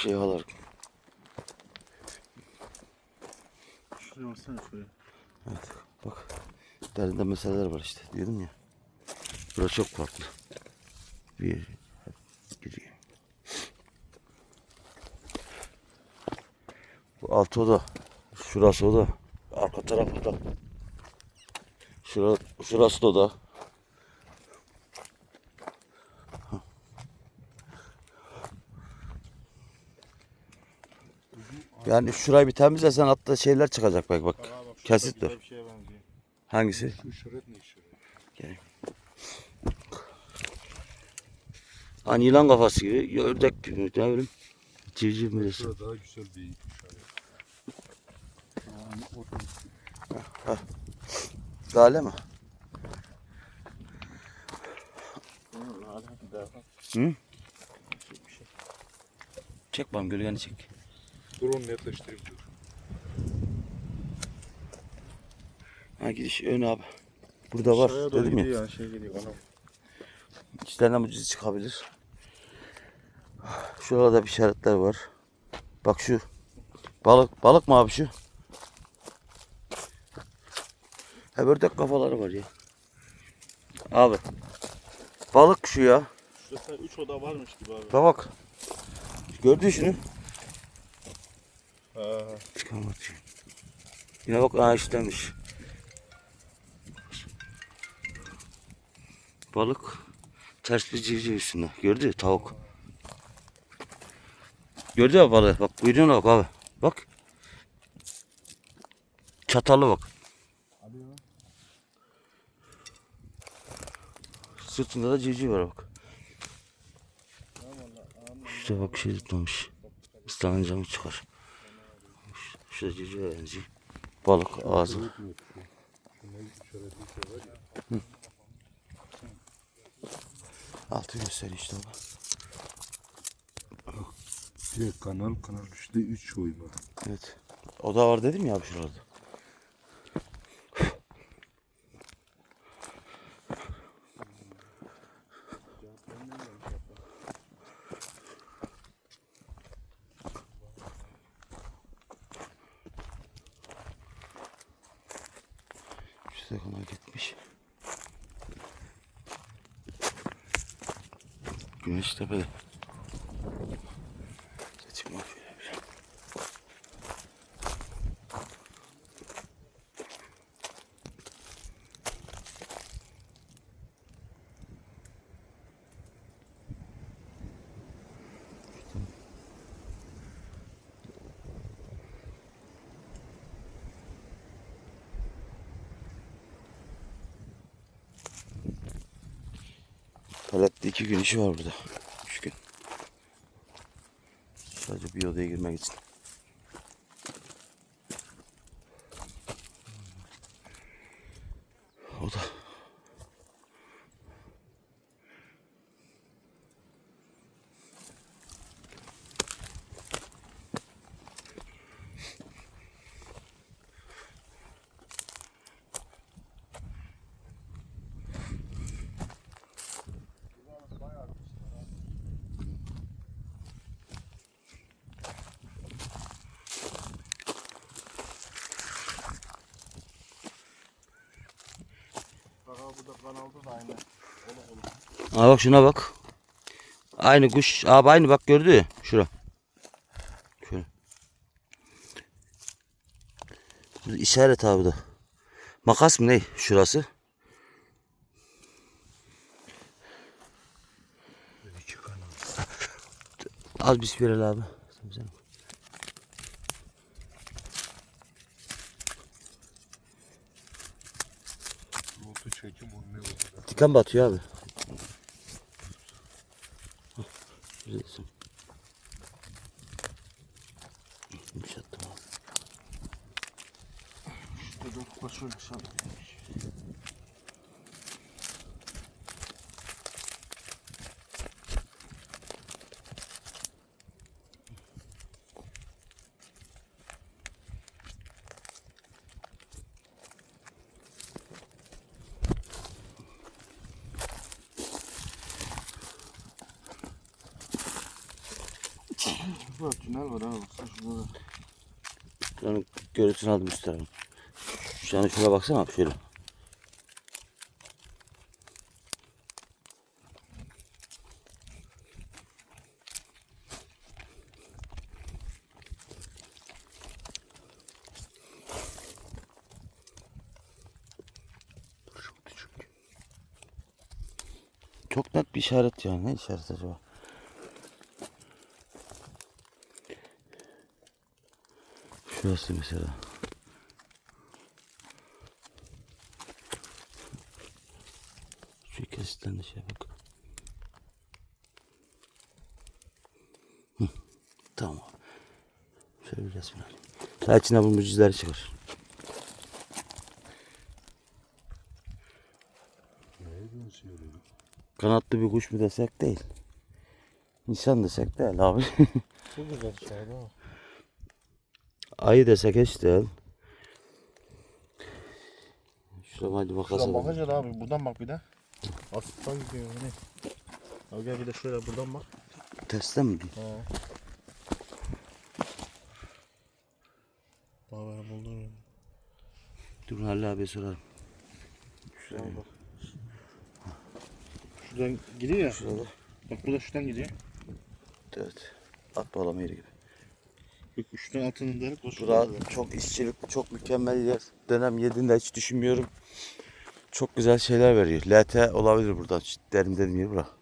şey var. Şuraya baksana şuraya. Evet bak. Derinde meseleler var işte diyordum ya. Burası çok farklı. Bir gireyim. Bu altı oda. Şurası oda. Arka tarafı da. Şura, şurası da oda. Yani şurayı bir temizlesen hatta şeyler çıkacak bak bak. Aa, bak, Kesit dur. Hangisi? Şu ne işaret? Hani yılan kafası gibi, ördek gibi, ne bileyim. Civciv mi. Şurada daha güzel bir o Lale mi? Hı? Çek bakalım gölgeni çek. Onu netleştireyim dur. Ha gidiş ön abi. Burada var Aşağıya doğru dedim ya. gidiyor ya. Şey gidiyor bana. İçlerinden bu cizi çıkabilir. Şurada bir işaretler var. Bak şu. Balık balık mı abi şu? Ha ördek kafaları var ya. Abi. Balık şu ya. Şurada 3 oda varmış gibi abi. Bak bak. Gördün mü şunu? Çıkamadı. Yine bak aha işlemiş. Balık ters bir civciv üstünde. Gördü mü? tavuk. Gördü mü balığı? Bak kuyruğuna bak abi. Bak. Çatalı bak. Ya. Sırtında da civciv var bak. Şurada bak şey tutmamış. Islanınca mı çıkar? Civciv benziyor. Balık ağzı. Altı gösteriyor işte baba. Bir kanal kanal 3'te 3 oyma. Evet. O da var dedim ya abi şurada. Kanal gitmiş. Güneş tepede. Çıkmak şöyle bir. Palette iki gün işi var burada. Üç gün. Sadece bir odaya girmek için. O da. Bak abi burada kanalda da aynı. Aa bak şuna bak. Aynı kuş. Abi aynı bak gördü ya. Şura. Şöyle. İşaret abi da. Makas mı ne? Şurası. Az bir abi. Sen- sen. Notu çekim o ne oldu? Diken batıyor abi. Hah, güzelsin. Yumuşattım abi. Şurada bak şöyle aşağıda. Burada tünel var abi baksana şurada. Şuranın görüntüsünü aldım üst tarafın. Şu an şuraya baksana abi şöyle. Çok net bir işaret yani. Ne işaret acaba? Şurası mesela. Şu kesitten de şey bak. Tamam. Şöyle bir resmi alayım. Daha içine bu mucizleri çıkar. Kanatlı bir kuş mu desek değil. İnsan desek değil abi. Çok güzel şey ha. Ayı desek hiç değil. Şuraya hadi makasa Şuradan bak. bakacağız abi buradan bak bir de. Asıktan gidiyor ne? Abi gel bir de şöyle buradan bak. Testte mi? He. Bak ben buldum. Dur Halil abi sorarım. Şuradan bak. Şuradan gidiyor ya. Şurada. Bak burada şuradan gidiyor. Evet. At bağlama yeri gibi. Yok şuradan altının şuradan. Bura çok işçilik, çok mükemmel yer. Dönem yediğinde hiç düşünmüyorum. Çok güzel şeyler veriyor. LT olabilir buradan. Derim dedim yer bura.